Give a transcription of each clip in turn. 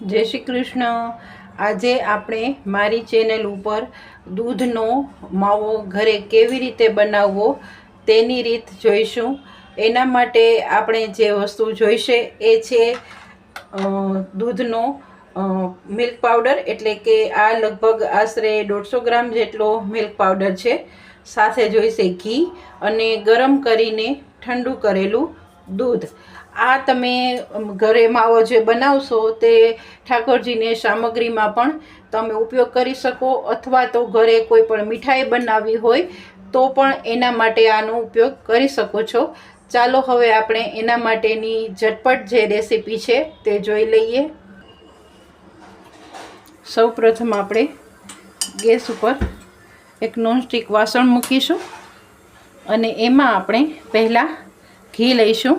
જય શ્રી કૃષ્ણ. આજે આપણે મારી ચેનલ ઉપર દૂધનો માવો ઘરે કેવી રીતે બનાવવો તેની રીત જોઈશું. એના માટે આપણે જે વસ્તુ જોઈશે એ છે દૂધનો મિલ્ક પાવડર એટલે કે આ લગભગ આશરે દોઢસો ગ્રામ જેટલો મિલ્ક પાવડર છે. સાથે જોઈશે ઘી અને ગરમ કરીને ઠંડુ કરેલું દૂધ. આ તમે ઘરે માવો જે બનાવશો તે ઠાકોરજીને સામગ્રીમાં પણ તમે ઉપયોગ કરી શકો, અથવા તો ઘરે કોઈ પણ મીઠાઈ બનાવવી હોય તો પણ એના માટે આનો ઉપયોગ કરી શકો છો. ચાલો હવે આપણે એના માટેની ઝટપટ જે રેસીપી છે તે જોઈ લઈએ. સૌ પ્રથમ આપણે ગેસ ઉપર એક નોનસ્ટિક વાસણ મૂકીશું અને એમાં આપણે પહેલાં ઘી લઈશું.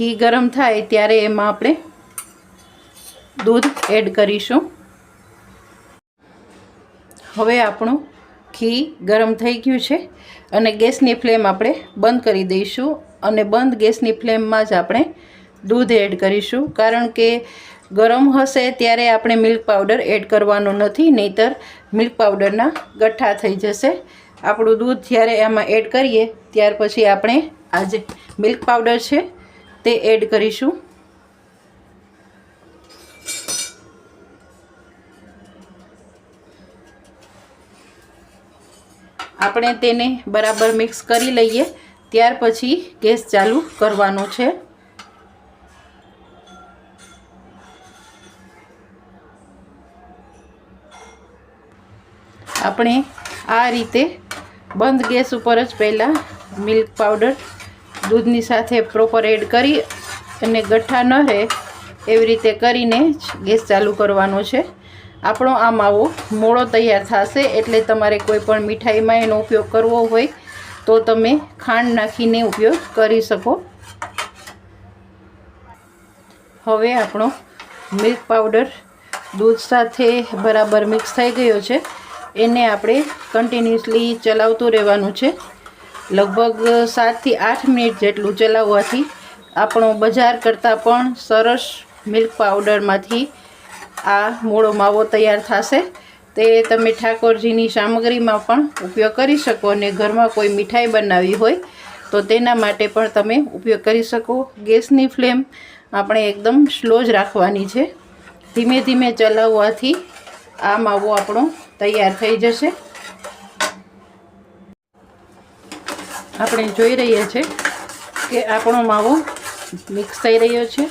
ઘી ગરમ થાય ત્યારે એમાં આપણે દૂધ એડ કરીશું. હવે આપણું ઘી ગરમ થઈ ગયું છે અને ગેસની ફ્લેમ આપણે બંધ કરી દઈશું અને બંધ ગેસની ફ્લેમમાં જ આપણે દૂધ એડ કરીશું. કારણ કે ગરમ હશે ત્યારે આપણે મિલ્ક પાવડર એડ કરવાનો નથી, નહીતર મિલ્ક પાવડરના ગઠ્ઠા થઈ જશે. આપણું દૂધ જ્યારે એમાં એડ કરીએ, ત્યાર પછી આપણે આ જે મિલ્ક પાવડર છે તે એડ કરીશું. આપણે તેને બરાબર મિક્સ કરી લઈએ, ત્યાર પછી ગેસ ચાલુ કરવાનો છે. આપણે આ રીતે બંધ ગેસ ઉપર જ પહેલાં મિલ્ક પાવડર દૂધની સાથે પ્રોપર એડ કરી અને ગઠ્ઠા ન રહે એવી રીતે કરીને જ ગેસ ચાલુ કરવાનો છે. આપણો આ માવો મોળો તૈયાર થશે એટલે તમારે કોઈ પણ મીઠાઈમાં એનો ઉપયોગ કરવો હોય તો તમે ખાંડ નાખીને ઉપયોગ કરી શકો. હવે આપણો મિલ્ક પાવડર દૂધ સાથે બરાબર મિક્સ થઈ ગયો છે. એને આપણે કન્ટિન્યુઅસલી ચલાવતું રહેવાનું છે. લગભગ સાતથી આઠ મિનિટ જેટલું ચલાવવાથી આપણો બજાર કરતાં પણ સરસ મિલ્ક પાવડરમાંથી આ મોળો માવો તૈયાર થશે. તે તમે ઠાકોરજીની સામગ્રીમાં પણ ઉપયોગ કરી શકો અને ઘરમાં કોઈ મીઠાઈ બનાવી હોય તો તેના માટે પણ તમે ઉપયોગ કરી શકો. ગેસની ફ્લેમ આપણે એકદમ સ્લો જ રાખવાની છે. ધીમે ધીમે ચલાવવાથી આ માવો આપણો તૈયાર થઈ જશે. આપણે જોઈ રહ્યા છે કે આપણો માવો મિક્સ થઈ રહ્યો છે.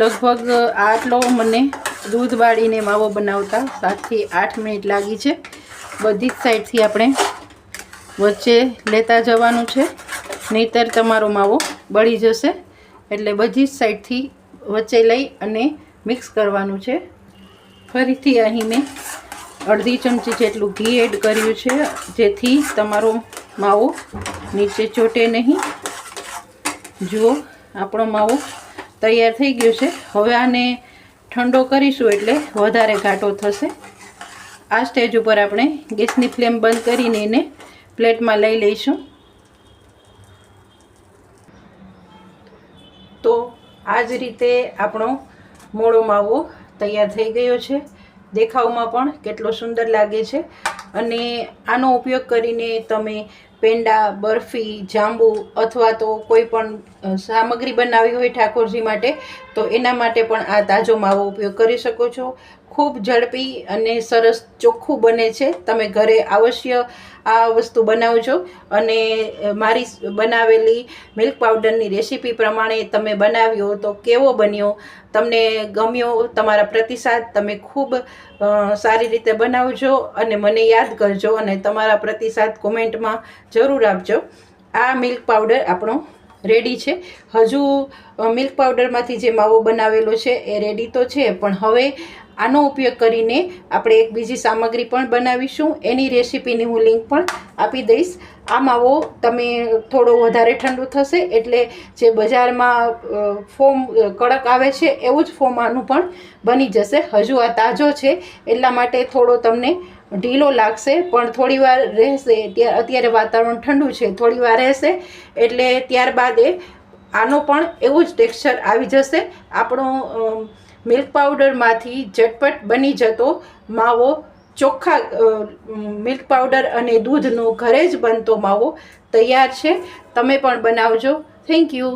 લગભગ આટલો મને દૂધ બાળીને માવો બનાવતા સાતથી આઠ મિનિટ લાગી છે. બધી જ સાઈડથી આપણે વચ્ચે લેતા જવાનું છે. નહીતર તમારો માવો બળી જશે. એટલે બધી જ સાઈડથી વચ્ચે લઈ અને મિક્સ કરવાનું છે. ફરીથી અહીં મેં અડધી ચમચી જેટલું ઘી એડ કર્યું છે, જેથી તમારો માવો નીચે ચોટે નહીં. જુઓ આપણો માવો તૈયાર થઈ ગયો છે. હવે આને ઠંડો કરીશું એટલે વધારે ઘાટો થશે. આ સ્ટેજ ઉપર આપણે ગેસની ફ્લેમ બંધ કરીને એને પ્લેટમાં લઈ લઈશું. તો આ જ રીતે આપણો મોળો માવો તૈયાર થઈ ગયો છે. દેખાવમાં પણ કેટલો સુંદર લાગે છે. અને આનો ઉપયોગ કરીને તમે પેંડા, બરફી, જાંબુ અથવા તો કોઈ પણ સામગ્રી બનાવી હોય ઠાકોરજી માટે, તો એના માટે પણ આ તાજો માવો ઉપયોગ કરી શકો છો. ખૂબ ઝડપી અને સરસ ચોખ્ખું બને છે. તમે ઘરે અવશ્ય આ વસ્તુ બનાવજો અને મારી બનાવેલી મિલ્ક પાવડરની રેસીપી પ્રમાણે તમે બનાવ્યો તો કેવો બન્યો? તમને ગમ્યો તમારા પ્રતિસાદ તમે ખૂબ સારી રીતે બનાવજો અને મને યાદ કરજો અને તમારા પ્રતિસાદ કોમેન્ટમાં જરૂર આપજો. આ મિલ્ક પાવડર આપણો રેડી છે. હજુ મિલ્ક પાવડરમાંથી જે માવો બનાવેલો છે એ રેડી તો છે, પણ હવે આનો ઉપયોગ કરીને આપણે એક બીજી સામગ્રી પણ બનાવીશું. એની રેસીપીની હું લિંક પણ આપી દઈશ. આ માવો તમે થોડો વધારે ઠંડુ થશે એટલે જે બજારમાં ફોમ કડક આવે છે એવું જ ફોર્મ આનું પણ બની જશે. હજુ આ તાજો છે, એટલા માટે થોડો તમને ઢીલો લાગશે, પણ થોડી વાર રહેશે. અત્યારે વાતાવરણ ઠંડુ છે, થોડી વાર રહેશે એટલે ત્યારબાદ એ આનો પણ એવું જ ટેક્સચર આવી જશે. આપણો મિલ્ક પાવડરમાંથી ઝટપટ બની જતો માવો ચોખ્ખા મિલ્ક પાવડર અને દૂધનો ઘરે જ બનતો માવો તૈયાર છે. તમે પણ બનાવજો. Thank you.